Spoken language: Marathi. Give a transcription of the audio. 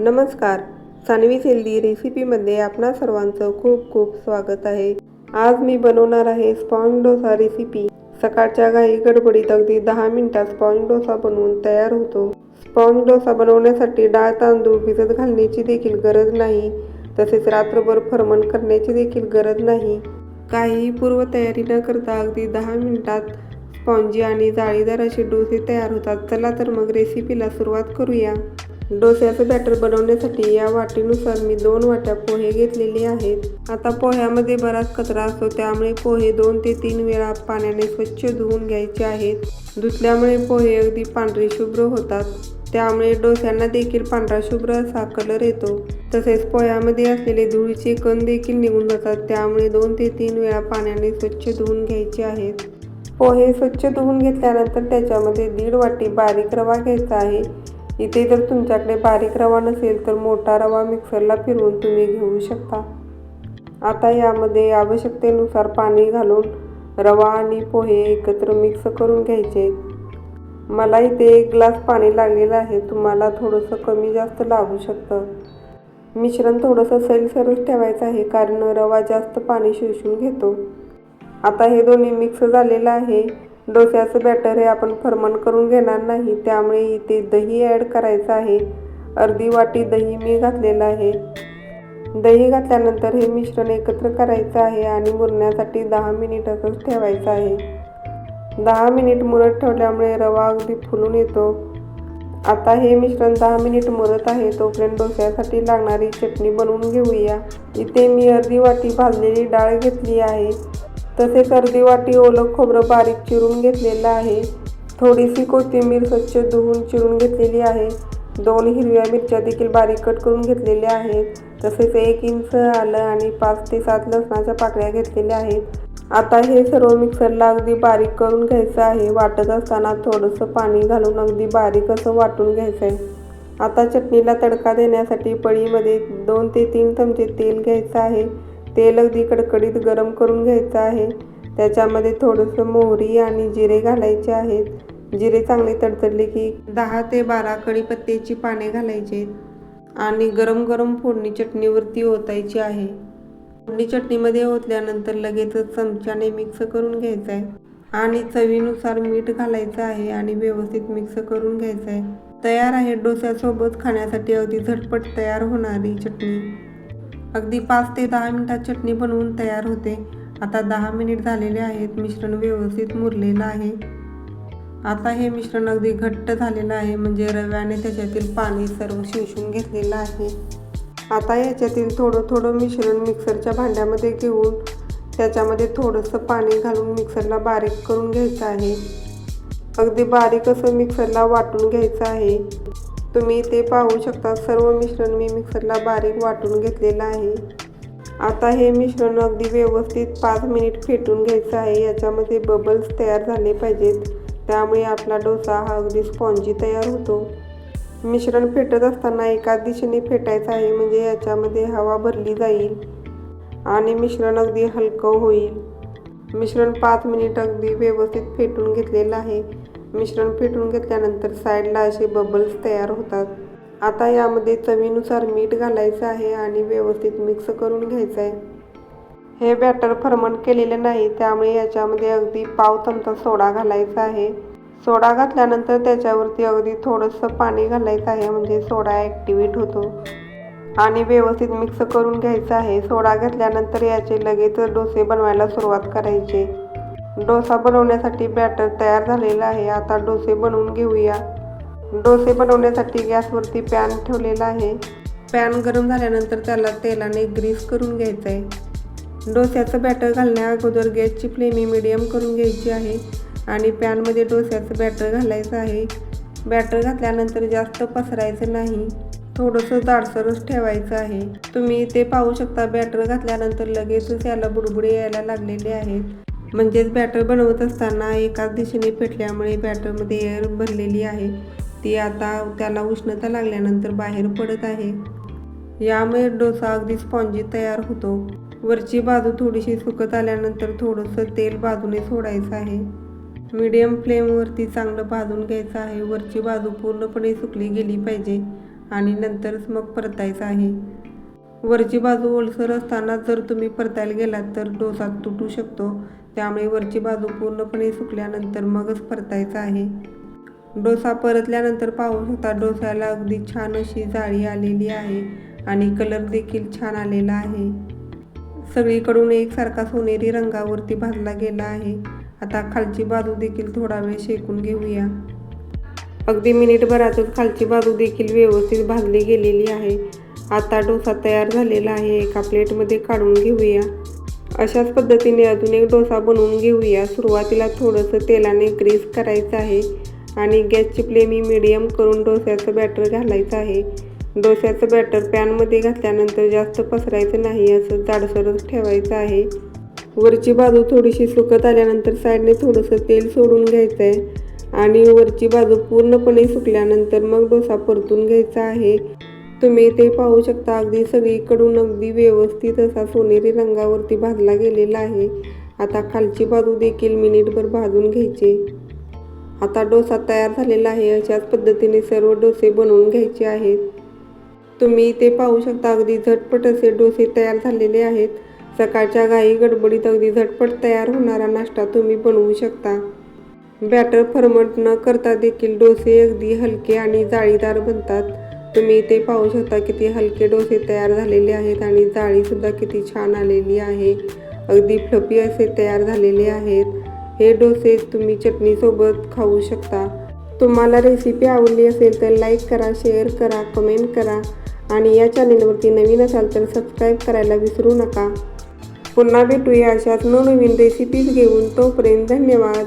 नमस्कार. सानवी हेल्दी रेसिपीमध्ये आपणा सर्वांचं खूप खूप स्वागत आहे. आज मी बनवणार आहे स्पॉन्ज डोसा रेसिपी. सकाळच्या घाई गडबडीत अगदी दहा मिनिटात स्पॉन्ज डोसा बनवून तयार होतो. स्पॉन्ज डोसा बनवण्यासाठी डाळ तांदूळ भिजत घालण्याची देखील गरज नाही. तसेच रात्रभर फरमण करण्याची देखील गरज नाही. काहीही पूर्वतयारी न करता अगदी दहा मिनिटात स्पॉन्जी आणि जाळीदार असे डोसे तयार होतात. चला तर मग रेसिपीला सुरुवात करूया. डोस्याचं बॅटर बनवण्यासाठी या वाटीनुसार मी दोन वाट्या पोहे घेतलेले आहेत. आता पोह्यामध्ये बराच कचरा असतो त्यामुळे पोहे दोन ते तीन वेळा पाण्याने स्वच्छ धुवून घ्यायचे आहेत. धुतल्यामुळे पोहे अगदी पांढरे शुभ्र होतात. त्यामुळे डोस्यांना देखील पांढरा शुभ्र असा कलर येतो. तसेच पोह्यामध्ये असलेले धुळीचे कण देखील निघून जातात त्यामुळे दोन ते तीन वेळा पाण्याने स्वच्छ धुवून घ्यायचे आहेत. पोहे स्वच्छ धुवून घेतल्यानंतर त्याच्यामध्ये दीड वाटी बारीक रवा घ्यायचा आहे. इथे जर तुमच्याकडे बारीक रवा नसेल तर मोठा रवा मिक्सरला फिरवून तुम्ही घेऊ शकता. आता यामध्ये आवश्यकतेनुसार पाणी घालून रवा आणि पोहे एकत्र मिक्स करून घ्यायचे. मला इथे एक ग्लास पाणी लागलेलं आहे तुम्हाला थोडंसं कमी जास्त लागू शकतं. मिश्रण थोडंसं सैलसरच ठेवायचं आहे कारण रवा जास्त पाणी शोषून घेतो. आता हे दोन्ही मिक्स झालेलं आहे. डोश्याचं बॅटर हे आपण फरमण करून घेणार नाही त्यामुळे इथे दही ॲड करायचं आहे. अर्धी वाटी दही मी घातलेलं आहे. दही घातल्यानंतर हे मिश्रण एकत्र करायचं आहे आणि मुरण्यासाठी दहा मिनिटातच ठेवायचं आहे. दहा मिनिट मुरत ठेवल्यामुळे रवा अगदी फुलून येतो. आता हे मिश्रण दहा मिनिट मुरत आहे तोपर्यंत डोश्यासाठी लागणारी चटणी बनवून घेऊया. इथे मी अर्धी वाटी भाजलेली डाळ घेतली आहे. तसेच अर्धी वाटी ओलं खोबरं बारीक चिरून घेतलेलं आहे. थोडीशी कोथिंबीर स्वच्छ धुवून चिरून घेतलेली आहे. दोन हिरव्या मिरच्या देखील बारीक कट करून घेतलेल्या आहेत. तसेच एक इंच आलं आणि पाच ते सात लसणाच्या पाकळ्या घेतलेल्या आहेत. आता हे सर्व मिक्सरला अगदी बारीक करून घ्यायचं आहे. वाटत असताना थोडंसं पाणी घालून अगदी बारीक असं वाटून घ्यायचं आहे आता चटणीला तडका देण्यासाठी पळीमध्ये दोन ते तीन चमचे तेल घ्यायचं आहे. तेल अगदी कडकडीत गरम करून घ्यायचं आहे. त्याच्यामध्ये थोडंसं मोहरी आणि जिरे घालायचे आहेत. जिरे चांगले तडतडले की दहा ते बारा कढीपत्त्याची पाने घालायचे आणि गरम गरम फोडणी चटणीवरती ओतायची आहे. फोडणी चटणीमध्ये ओतल्यानंतर लगेचच चमच्याने मिक्स करून घ्यायचं आहे. आणि चवीनुसार मीठ घालायचं आहे आणि व्यवस्थित मिक्स करून घ्यायचं आहे. तयार आहे डोस्यासोबत खाण्यासाठी अगदी झटपट तयार होणारी चटणी. अगदी पाच ते दहा मिनिटात चटणी बनवून तयार होते. आता दहा मिनिट झालेले आहेत. मिश्रण व्यवस्थित मुरलेलं आहे. आता हे मिश्रण अगदी घट्ट झालेलं आहे. म्हणजे रव्याने त्याच्यातील पाणी सर्व शोषून घेतलेलं आहे. आता याच्यातील थोडं थोडं मिश्रण मिक्सरच्या भांड्यामध्ये घेऊन त्याच्यामध्ये थोडंसं पाणी घालून मिक्सरला बारीक करून घ्यायचं आहे. अगदी बारीक असं मिक्सरला वाटून घ्यायचं आहे. तुम्ही ते पाहू शकता. सर्व मिश्रण मी मिक्सरला बारीक वाटून घेतलेलं आहे. आता हे मिश्रण अगदी व्यवस्थित पाच मिनिट फेटून घ्यायचं आहे. याच्यामध्ये बबल्स तयार झाले पाहिजेत. त्यामुळे आपला डोसा हा अगदी स्पॉन्जी तयार होतो. मिश्रण फेटत असताना एका दिशेने फेटायचं आहे म्हणजे याच्यामध्ये हवा भरली जाईल आणि मिश्रण अगदी हलकं होईल. मिश्रण पाच मिनिट अगदी व्यवस्थित फेटून घेतलेलं आहे. मिश्रण फेटून घेतल्यानंतर साईडला असे बबल्स तयार होतात. आता यामध्ये चवीनुसार मीठ घालायचं आहे आणि व्यवस्थित मिक्स करून घ्यायचं आहे हे बॅटर फर्मंट केलेलं नाही त्यामुळे याच्यामध्ये अगदी पाव चमचा सोडा घालायचा आहे. सोडा घातल्यानंतर त्याच्यावरती अगदी थोडंसं पाणी घालायचं आहे म्हणजे सोडा ॲक्टिवेट होतो. आणि व्यवस्थित मिक्स करून घ्यायचं आहे. सोडा घातल्यानंतर याचे लगेच डोसे बनवायला सुरुवात करायची. डोसा बनवण्यासाठी बॅटर तयार झालेला आहे. आता डोसे बनवून घेऊया. डोसे बनवण्यासाठी गॅसवरती पॅन ठेवलेला आहे. पॅन गरम झाल्यानंतर त्याला तेलाने ग्रीस करून घ्यायचं आहे डोस्याचं बॅटर घालण्या अगोदर गॅसची फ्लेमी मिडियम करून घ्यायची आहे आणि पॅनमध्ये डोस्याचं बॅटर घालायचं आहे. बॅटर घातल्यानंतर जास्त पसरायचं नाही. थोडंसं जाडसरच ठेवायचं आहे. तुम्ही ते पाहू शकता बॅटर घातल्यानंतर लगेचच याला बुडबुडे यायला लागलेले आहेत. म्हणजेच बॅटर बनवत असताना एकाच दिशेने पेटल्यामुळे बॅटरमध्ये एअर भरलेली आहे. ती आता त्याला उष्णता लागल्यानंतर बाहेर पडत आहे. यामुळे डोसा अगदी स्पॉन्जी तयार होतो. वरची बाजू थोडीशी सुकत आल्यानंतर थोडंसं तेल बाजूने सोडायचं आहे. मीडियम फ्लेमवरती चांगलं भाजून घ्यायचं आहे. वरची बाजू पूर्णपणे सुकली गेली पाहिजे आणि नंतरच मग परतायचं आहे. वरची बाजू ओलसर असताना जर तुम्ही परतायला गेलात तर डोसा तुटू शकतो. त्यामुळे वरची बाजू पूर्णपणे सुकल्यानंतर मगच परतायचा आहे. डोसा परतल्यानंतर पाहू शकता डोस्याला अगदी छान अशी जाळी आलेली आहे आणि कलर देखील छान आलेला आहे. सगळीकडून एकसारखा सोनेरी रंगावरती भाजला गेला आहे. आता खालची बाजू देखील थोडा वेळ शेकून घेऊया. अगदी मिनिटभरातच खालची बाजू देखील व्यवस्थित भाजली गेलेली आहे. आता डोसा तयार झालेला आहे. एका प्लेटमध्ये काढून घेऊया. अशाच पद्धतीने अजून एक डोसा बनवून घेऊया. सुरुवातीला थोडंसं तेलाने ग्रीस करायचं आहे आणि गॅसची फ्लेम मिडियम करून डोस्याचं बॅटर घालायचं आहे. डोस्याचं बॅटर पॅनमध्ये घातल्यानंतर जास्त पसरायचं नाही असं जाडसरच ठेवायचं आहे. वरची बाजू थोडीशी सुकत आल्यानंतर साईडने थोडंसं तेल सोडून घ्यायचं आहे आणि वरची बाजू पूर्णपणे सुकल्यानंतर मग डोसा परतून घ्यायचा आहे. तुम्ही ते पाहू शकता. अगदी सगळीकडून अगदी व्यवस्थित असा सोनेरी रंगावरती भाजला गेलेला आहे. आता खालची बाजू देखील मिनिटभर भाजून घ्यायचे. आता डोसा तयार झालेला आहे. अशाच पद्धतीने सर्व डोसे बनवून घ्यायचे आहेत. तुम्ही ते पाहू शकता. अगदी झटपट असे डोसे तयार झालेले आहेत. सकाळच्या घाई गडबडीत अगदी झटपट तयार होणारा नाश्ता तुम्ही बनवू शकता. बॅटर फर्मट न करता देखील डोसे अगदी हलके आणि जाळीदार बनतात. तुम्ही ते पाहू शकता किती हलके डोसे तयार झालेले आहेत आणि जाळीसुद्धा किती छान आलेली आहे. अगदी फ्लपी असे तयार झालेले आहेत. हे डोसे तुम्ही चटणीसोबत खाऊ शकता. तुम्हाला रेसिपी आवडली असेल तर लाईक करा शेअर करा कमेंट करा आणि या चॅनेलवरती नवीन असाल तर सबस्क्राईब करायला विसरू नका. पुन्हा भेटूया अशाच नवनवीन रेसिपीज घेऊन. तोपर्यंत धन्यवाद.